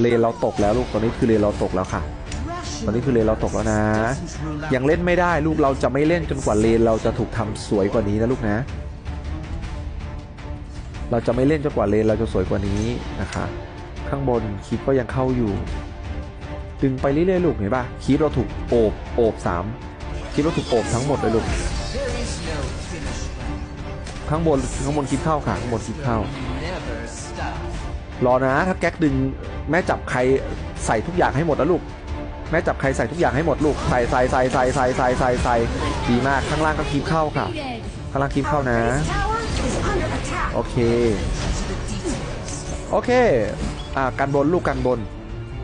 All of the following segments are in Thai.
เลนเราตกแล้วลูกตอนนี้คือเลนเราตกแล้วค่ะ ตอนนี้คือเลนเราตกแล้วนะ ยังเล่นไม่ได้ลูกเราจะไม่เล่นจนกว่าเลนเราจะถูกทำสวยกว่านี้นะลูกนะ เราจะไม่เล่นจนกว่าเลนเราจะสวยกว่านี้นะคะ ข้างบนคลิปก็ยังเข้าอยู่ ดึงไปเรื่อยๆลูกเห็นปะคลิปเราถูกโอบโอบสามคลิปเราถูกโอบทั้งหมดเลยลูกข้างบนข้างบนคลิปเข้าค่ะข้างบนคลิปเข้ารอนะถ้าแก๊กดึง แม่จับใครใส่ทุกอย่างให้หมดแล้วลูก แม่จับใครใส่ทุกอย่างให้หมดลูก ใส่ใส่ใส่ใส่ใส่ใส่ใส่ใส่ดีมาก ข้างล่างก็คลิปเข้าค่ะ ข้างล่างคลิปเข้านะ โอเค โอเค อ่ากันบนลูกกันบน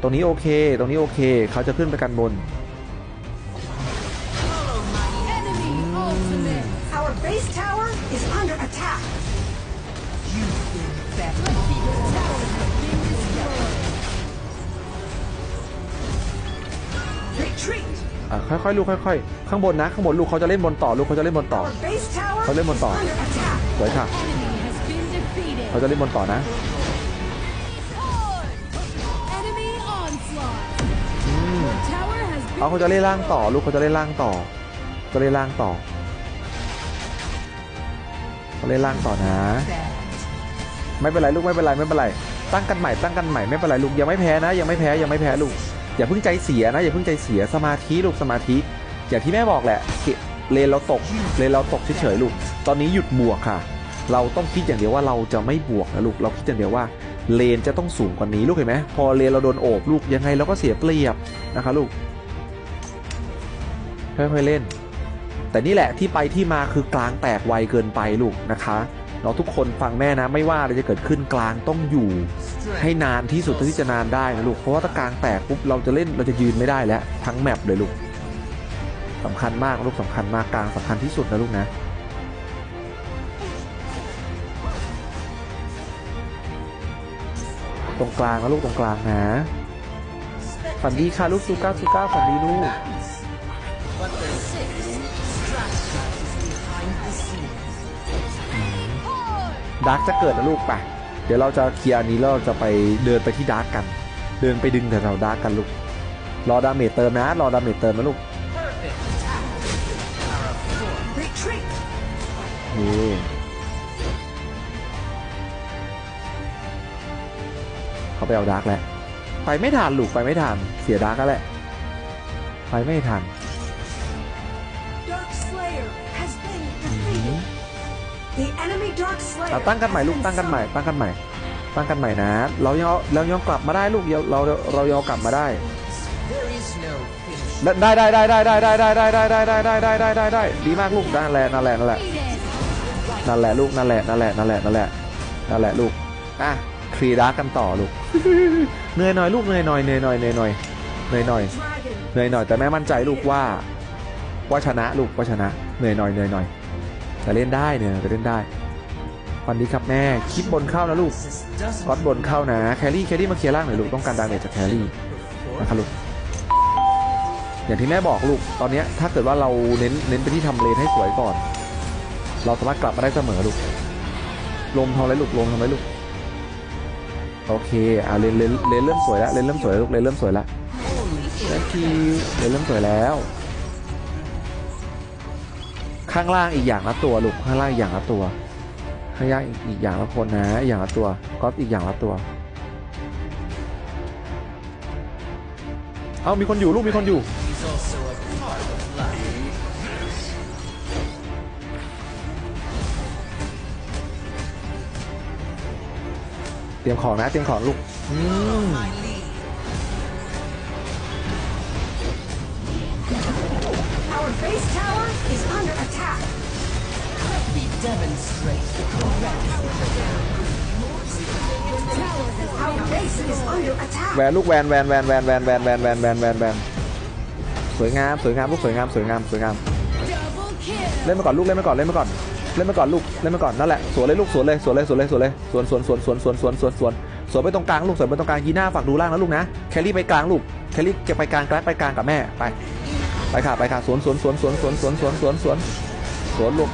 ตรงนี้โอเค ตรงนี้โอเค เขาจะขึ้นไปกันบน Our base tower ค่อยๆลูกค่อยๆข้างบนนะข้างบนลูกเขาจะเล่นบนต่อลูกเขาจะเล่นบนต่อ Our base tower Có lên một is tỏi. under attack. สวยค่ะ Enemy has been defeated. เขาจะเล่นบนต่อนะ Enemy onslaught. Your tower has เอา been เขาจะเล่นล่างต่อ ลูกเขาจะเล่นล่างต่อจะเล่นล่างต่อเขาเล่นล่างต่อนะ ไม่เป็นไรลูกไม่เป็นไรไม่เป็นไรตั้งกันใหม่ตั้งกันใหม่ไม่เป็นไรลูกยังไม่แพ้นะ ยังไม่แพ้ยังไม่แพ้ลูก อย่าเพิ่งใจเสียนะอย่าเพิ่งใจเสียสมาธิลูกสมาธิ อย่างที่แม่บอกแหละเกเลนเราตกเลนเราตกเฉยๆลูก ตอนนี้หยุดบวกค่ะ เราต้องคิดอย่างเดียวว่าเราจะไม่บวกนะลูกเราคิดอย่างเดียวว่าเลนจะต้องสูงกว่านี้ลูกเห็นไหมพอเลนเราโดนโอบลูกยังไงเราก็เสียเปรียบนะคะลูกค่อยๆเล่น แต่นี่แหละที่ไปที่มาคือกลางแตกไวเกินไปลูกนะคะ เราทุกคนฟังแม่นะ ไม่ว่าอะไรจะเกิดขึ้นกลางต้องอยู่ ให้นานที่สุดเท่าที่จะนานได้นะลูกเพราะว่าถ้ากลางแตกปุ๊บเราจะเล่นเราจะยืนไม่ได้แล้วทั้งแมปเลยลูกสำคัญมากลูกสำคัญมากกลางสำคัญที่สุดนะลูกนะตรงกลางนะลูกตรงกลางนะฝันดีค่ะลูกซูก้าซูก้าฝันดีลูก ดาร์กจะเกิดนะลูกไปเดี๋ยวเราจะเคลียร์อันนี้แล้วเราจะไปเดินไปที่ดาร์กกัน เดินไปดึงแถวๆดาร์กกันลูก รอดาเมจเติมนะ รอดาเมจเติมนะลูก นี่เขาไปเอาดาร์กแล้ว ไปไม่ทันลูกไปไม่ทัน เสียดาร์กแล้วแหละ ไปไม่ทัน เอา Slayer. ตั้งกันใหม่ลูก has ตั้ง been กันใหม่ summoned. ตั้งกันใหม่ ตั้งกันใหม่นะ เรายังเอาเรายังกลับมาได้ลูกเราเราเรายังเอากลับมาได้ได้ ได้ได้ได้ได้ได้ได้ได้ได้ได้ได้ได้ได้ได้ได้ได้ดีมากลูกนั่นแหละนั่นแหละนั่นแหละ defeated. นั่นแหละลูกนั่นแหละนั่นแหละนั่นแหละนั่นแหละนั่นแหละลูกอะครีดาร์กกันต่อลูกเหนื่อยหน่อยลูกเหนื่อยหน่อยเหนื่อยหน่อยเหนื่อยหน่อยเหนื่อยหน่อย Dragon. เหนื่อยหน่อยแต่แม่มั่นใจลูกว่าว่าชนะลูกว่าชนะเหนื่อยหน่อยเหนื่อยหน่อยแต่เล่นได้เนี่ยแต่เล่นได้ วันนี้ครับแม่คลิปบนเข้านะลูกก๊อตบนเข้านะแครี่แครี่มาเคลียร์ล่างหน่อยลูกต้องการดาเมจจากแครี่นะครับลูกอย่างที่แม่บอกลูกตอนนี้ถ้าเกิดว่าเราเน้นเน้นไปที่ทำเลนให้สวยก่อน เราสามารถกลับมาได้เสมอลูกลมทำอะไรลูกลมทำอะไรลูกโอเคอ่าเลนเลนเลนเริ่มสวยแล้วเลนเริ่มสวยลูกเลนเริ่มสวยแล้วแล้ทีเลนเริ่มสวยแล้ว ข้างล่างอีกอย่างละตัวลูกข้างล่างอีกอย่างละตัว ข้างล่างอีกอย่างละคนนะอย่างละตัวก็อีกอย่างละตัว เอามีคนอยู่ลูกมีคนอยู่เตรียมของนะเตรียมของลูกอืม is under attack. แวนลูกแวนแวนแวนแวนแวนแวนแวนแวนแวนแวนแวนสวยงามสวยงามลูกสวยงามสวยงามสวยงามเล่นมาก่อนลูกเล่นมาก่อนเล่นมาก่อนเล่นมาก่อนลูกเล่นมาก่อนนั่นแหละสวนเลยลูกสวนเลยสวนเลยสวนเลยสวนเลยสวนสวนสวนสวนสวนสวนสวนสวนสวนไปตรงกลางลูกสวนไปตรงกลางยีน่าฝากดูล่างนะลูกนะแคลรี่ไปกลางลูกแคลรี่จะไปกลางกลไปกลางกับแม่ไปไปค่ะไปค่ะสวนสวนสวนสวนสวนสวนสวนสวนสวนสวนลูก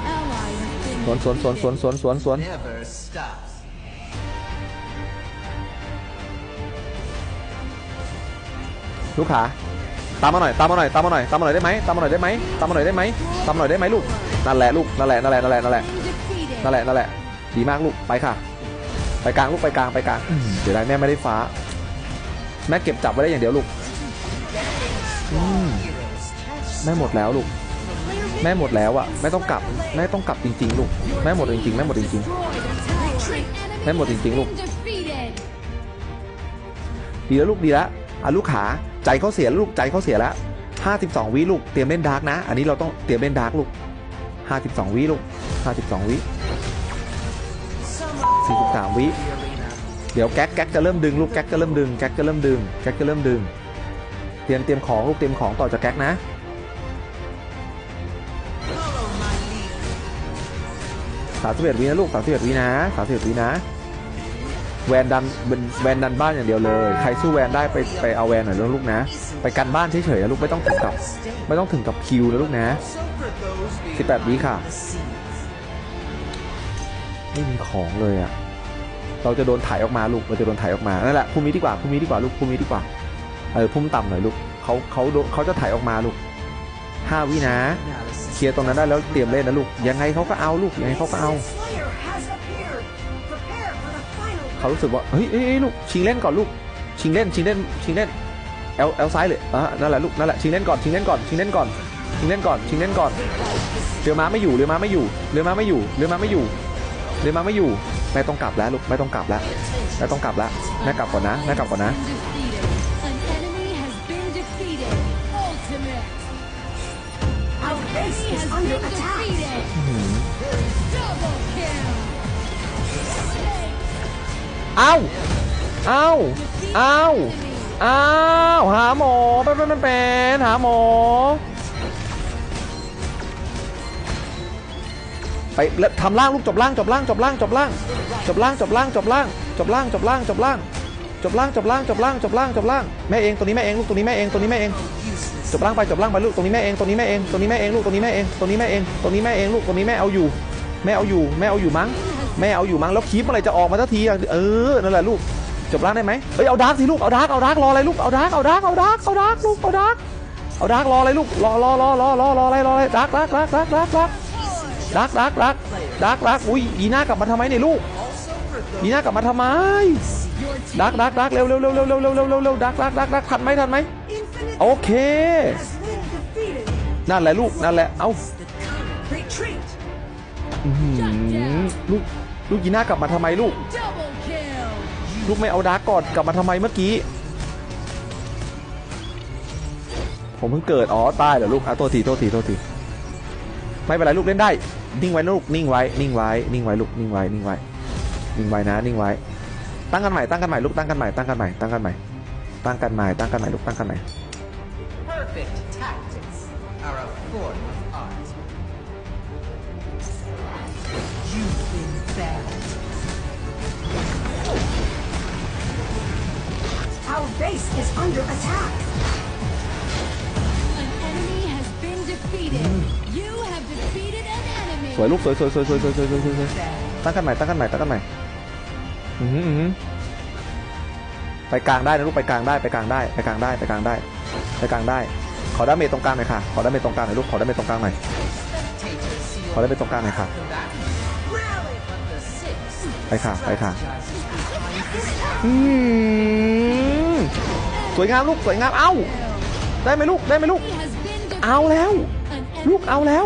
สวนสวนสวนสวนสวนสวนสวน never stops. ลูกขาตามมาหน่อยตามมาหน่อยตามมาหน่อยตามมาหน่อยได้ไหมตามมาหน่อยได้ไหมตามมาหน่อยได้ไหมตามมาหน่อยได้ไหมลูกนั่นแหละลูกนั่นแหละนั่นแหละนั่นแหละนั่นแหละ Been defeated. นั่นแหละนั่นแหละดีมากลูกไปค่ะ ไปกลางลูกไปกลางไปกลางอืมเดี๋ยวได้แม่ไม่ได้ฟ้า แม่เก็บจับไว้ได้อย่างเดียวลูกอืมแม่หมดแล้วลูก แม่หมดแล้วอะแม่ต้องกลับแม่ต้องกลับจริงๆลูกแม่หมดจริงๆแม่หมดจริง Destroyed a tower. An enemy แม่หมดจริงๆลูกดีแล้วลูกดีแล้วอะลูกขาใจเขาเสียลูกใจเขาเสียแล้ว52วิลูกเตรียมเล่นดาร์กนะ อันนี้เราต้องเตรียมเล่นดาร์กลูก52วิลูก52วิ43วิเดี๋ยวแก๊กแก๊กจะเริ่มดึงลูกแก๊กจะเริ่มดึงแก๊กจะเริ่มดึงแก๊กจะเริ่มดึงเตรียมเตรียมของลูกเตรียมของต่อจากแก๊กนะ สามสิบเอ็ดวินะลูกสามสิบเอ็ดวินะสามสิบเอ็ดวินะ แวนดันเป็นแวนดันบ้านอย่างเดียวเลย ใครสู้แวนได้ไปไปเอาแวนหน่อยลูกนะ ไปกันบ้านเฉยๆนะลูกไม่ต้องถึงกับไม่ต้องถึงกับคิวนะลูกนะ18วิค่ะ ไม่มีของเลยอะ เราจะโดนถ่ายออกมาลูก เราจะโดนถ่ายออกมา นั่นแหละภูมิดีกว่าภูมิดีกว่าลูกภูมิดีกว่า เออภูมิต่ำหน่อยลูกเขาเขาเขาจะถ่ายออกมาลูกห้าวินะ เคลียร์ตรงนั้นได้แล้วเตรียมเล่นนะลูก ยังไงเขาก็เอาลูกยังไงเขาก็เอา เขารู้สึกว่าเฮ้ยเอ้ยเอ้ยลูกชิงเล่นก่อนลูก ชิงเล่นชิงเล่นชิงเล่นเอลเอลซ้ายเลยอะนั่นแหละลูกนั่นแหละชิงเล่นก่อนชิงเล่นก่อนชิงเล่นก่อนชิงเล่นก่อนชิงเล่นก่อนเรือม้าไม่อยู่เรือม้าไม่อยู่เรือม้าไม่อยู่เรือม้าไม่อยู่เรือม้าไม่อยู่แม่ต้องกลับแล้วลูกแม่ต้องกลับแล้วแม่ต้องกลับแล้วแม่กลับก่อนนะแม่กลับก่อนนะ is has under attack. Double kill. เอาเอา Defeat Ow. enemy. อ้าหาหมอเป็นเป็นเป็นหาหมอ ไปแล้วทำล่างลูกจบล่างจบล่างจบล่างจบล่างจบล่างจบล่างจบล่างจบล่างจบล่างจบล่างจบล่างจบล่างจบล่างจบล่างจบล่างแม่เองตัวนี้แม่เองลูกตัวนี้แม่เองตัวนี้แม่เอง จบล่างไปจบล่างไปลูกตัวนี้แม่เองตัวนี้แม่เองตัวนี้แม่เองลูกตัวนี้แม่เองตัวนี้แม่เองตัวนี้แม่เองลูกตัวนี้แม่เอาอยู่ แม่เอาอยู่แม่เอาอยู่มั้งแม่เอาอยู่มั้งแล้วคลิปเมื่อไรจะออกมาสักทีเออนั่นแหละลูกจบร่างได้ไหมเอ้ยเอาดาร์กสิลูกเอาดาร์กเอาดาร์กรออะไรลูกเอาดาร์กเอาดาร์กเอาดาร์กเอาดาร์กลูกเอาดาร์กเอาดาร์กรออะไรลูกรอรอรอรอรอรออะไรรออะไรดาร์กดาร์กดาร์กดาร์กดาร์กดาร์กดาร์กดาร์กดาร์กดาร์กดาร์กอุ้ยยีน่ากลับมาทำไมเนี่ยลูกยีน่ากลับมาทำไมดาร์กดาร์กดาร์กเร็วเร็วเร็วเร็วเร็วเร็วเร็วเร็วเร็วดาร์กดาร์กดาร์กร์กทันไหมทันไหม โอเค นั่นแหละลูก นั่นแหละ เอ้า Retreat. อื้อหือลูก ลูกยีน่ากลับมาทำไมลูก ลูกไม่เอาดาร์กก่อนกลับมาทำไมเมื่อกี้ ผมเพิ่งเกิด อ๋อ ตายเหรอลูกอะโทษทีโทษทีโทษทีไม่เป็นไรลูกเล่นได้ นิ่งไว้ลูก นิ่งไว้ นิ่งไว้ นิ่งไว้ลูก นิ่งไว้ นิ่งไว้ นิ่งไว้นะ นิ่งไว้ ตั้งกันใหม่ ตั้งกันใหม่ลูก ตั้งกันใหม่ ตั้งกันใหม่ ตั้งกันใหม่ ตั้งกันใหม่ ตั้งกันใหม่ลูก ตั้งกันใหม่ Perfect tactics are a form of art. You've been bad. Our base is under attack. An enemy has been defeated. You have defeated an enemy. สวยลูกสวยสวยสวยสวยสวยสวยสวยสวยสวยตั้งกันใหม่ตั้งกันใหม่ตั้งกันใหม่อือหืออือหือไปกลางได้นะลูกไปกลางได้ไปกลางได้ไปกลางได้ไปกลางได้ไปกลางได้ ขอดาเมจตรงกลางหน่อยค่ะ ขอดาเมจตรงกลางหน่อยลูก ขอดาเมจตรงกลางหน่อย ขอดาเมจตรงกลางหน่อยค่ะ ไปค่ะ ไปค่ะอืมสวยงามลูก สวยงาม เอ้า ได้ไหมลูก ได้ไหมลูก เอาแล้ว ลูกเอาแล้ว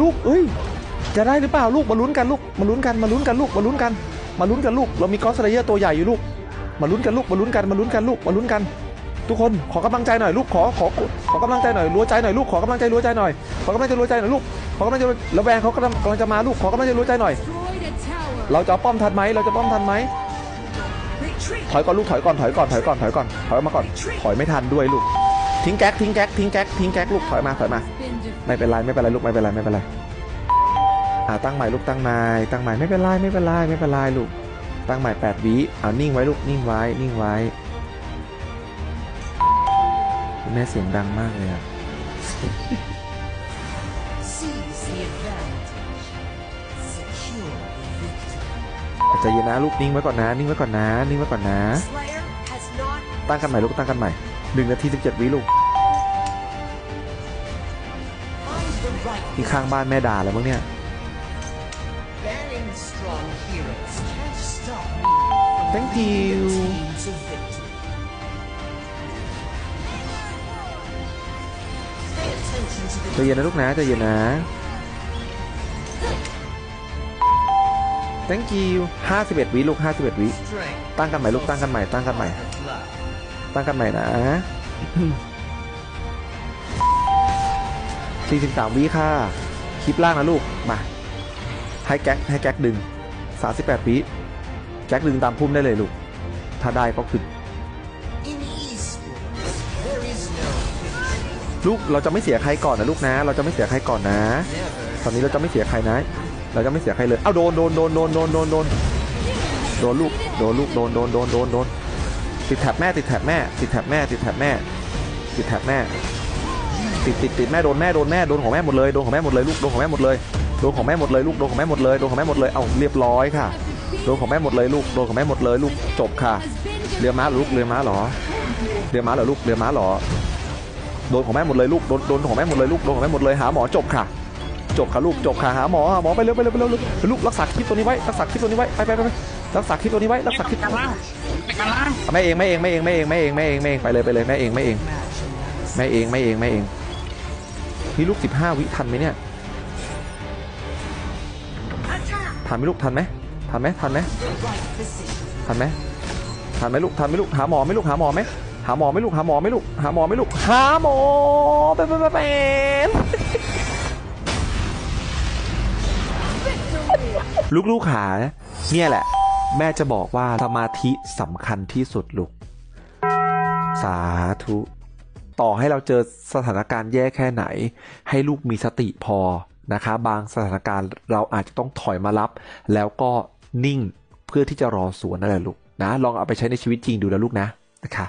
ลูก เอ้ย จะได้หรือเปล่าลูก มาลุ้นกันลูก มาลุ้นกัน มาลุ้นกันลูก มาลุ้นกัน มาลุ้นกันลูก เรามีกอสเลเยอร์ตัวใหญ่อยู่ลูก มาลุ้นกันลูก มาลุ้นกัน มาลุ้นกันลูก มาลุ้นกัน ทุกคนขอกำลังใจหน่อยลูกขอขอขอกำลังใจหน่อยรัวใจหน่อยลูกขอกำลังใจรัวใจหน่อยขอกำลังใจรัวใจหน่อยลูกขอกำลังใจรัวแวงเขากำลังกำลังจะมาลูกขอกำลังใจรัวใจหน่อย เราจะป้อมทันไหมเราจะป้อมทันไหมถอยก่อนลูกถอยก่อนถอยก่อนถอยก่อนถอยก่อนถอยมาก่อนถอยไม่ทันด้วยลูก ทิ้งแก๊กทิ้งแก๊กทิ้งแก๊กทิ้งแก๊กลูกถอยมาถอยมา ไม่เป็นไรไม่เป็นไรลูกไม่เป็นไรไม่เป็นไรอ่าตั้งใหม่ลูกตั้งใหม่ตั้งใหม่ไม่เป็นไรไม่เป็นไรไม่เป็นไรลูก ตั้งใหม่แปดวิอ่านิ่งไว้ลูกนิ่งไว้นิ่งไว้ แม่เสียงดังมากเลยอะใจเย็นนะลูกนิ่งไว้ก่อนนะ นิ่งไว้ก่อนนะ นิ่งไว้ก่อนนะ ตั้งกันใหม่ลูกตั้งกันใหม่หนึ่งนาทีสิบเจ็ดวิลูกนี่ข้างบ้านแม่ด่าแล้วมั้งเนี่ย thank you ใจเย็นนะลูกนะใจเย็นนะ thank you ห้าสิบเอ็ดวิลูกห้าสิบเอ็ดวิตั้งกันใหม่ลูกตั้งกันใหม่ตั้งกันใหม่ ตั้งกันใหม่นะสี่สิบสามวิค่ะ คลิปล่างนะลูก มา ให้แก๊กให้แก๊กดึงสามสิบแปดวิแก๊กดึงตามพุ่มได้เลยลูก ถ้าได้ก็คือ ลูกเราจะไม่เสียใครก่อนนะลูกนะ เราจะไม่เสียใครก่อนนะ ตอนนี้เราจะไม่เสียใครนะ เราจะไม่เสียใครเลย เอ้าโดนโดนโดนโดนโดนโดนโดนโดนลูกโดนลูกโดนโดนโดนโดนโดนติดแถบแม่ติดแถบแม่ ติดแถบแม่ ติดแถบแม่ ติดแถบแม่ ติดติดติดแม่โดนแม่โดนแม่โดนของแม่หมดเลยโดนของแม่หมดเลยลูกโดนของแม่หมดเลยโดนของแม่หมดเลยลูกโดนของแม่หมดเลยโดนของแม่หมดเลยเอ้าเรียบร้อยค่ะโดนของแม่หมดเลยลูกโดนของแม่หมดเลยลูกจบค่ะเรือม้าลูกเรือม้าเหรอเรือม้าเหรอลูกเรือม้าเหรอ โดนของแม่หมดเลยลูกโดนโดนของแม่หมดเลยลูกโดนของแม่หมดเลยหาหมอจบค่ะ จบค่ะลูกจบค่ะหาหมอหาหมอไปเร็วไปเร็วไปเร็วลูกลูกรักษาคลิปตัวนี้ไว้รักษาคลิปตัวนี้ไว้ไปไปไปไปรักษาคลิปตัวนี้ไว้รักษาคลิปกันล่างไปกันล่างแม่เองแม่เองแม่เองแม่เองแม่เองแม่เองแม่เองไปเลยไปเลยแม่เองแม่เองแม่เองแม่เองแม่เองพี่ลูกสิบห้าวิทันไหมเนี่ย Attack! ทันไหมลูกทันไหมทันไหมทันไหม right position. ทันไหมทันไหมลูกทันไหมลูกหาหมอไหมลูกหาหมอไหม หาหมอไหมลูกหาหมอไหมลูกหาหมอไหมลูกหาหมอเป็นเป็นเป็นเป็นลูกๆขาเนี่ยแหละ แม่จะบอกว่าสมาธิสำคัญที่สุดลูก สาธุ ต่อให้เราเจอสถานการณ์แย่แค่ไหน ให้ลูกมีสติพอนะคะ บางสถานการณ์เราอาจจะต้องถอยมารับ แล้วก็นิ่งเพื่อที่จะรอสวนนั่นแหละลูกนะ ลองเอาไปใช้ในชีวิตจริงดูนะลูกนะนะคะ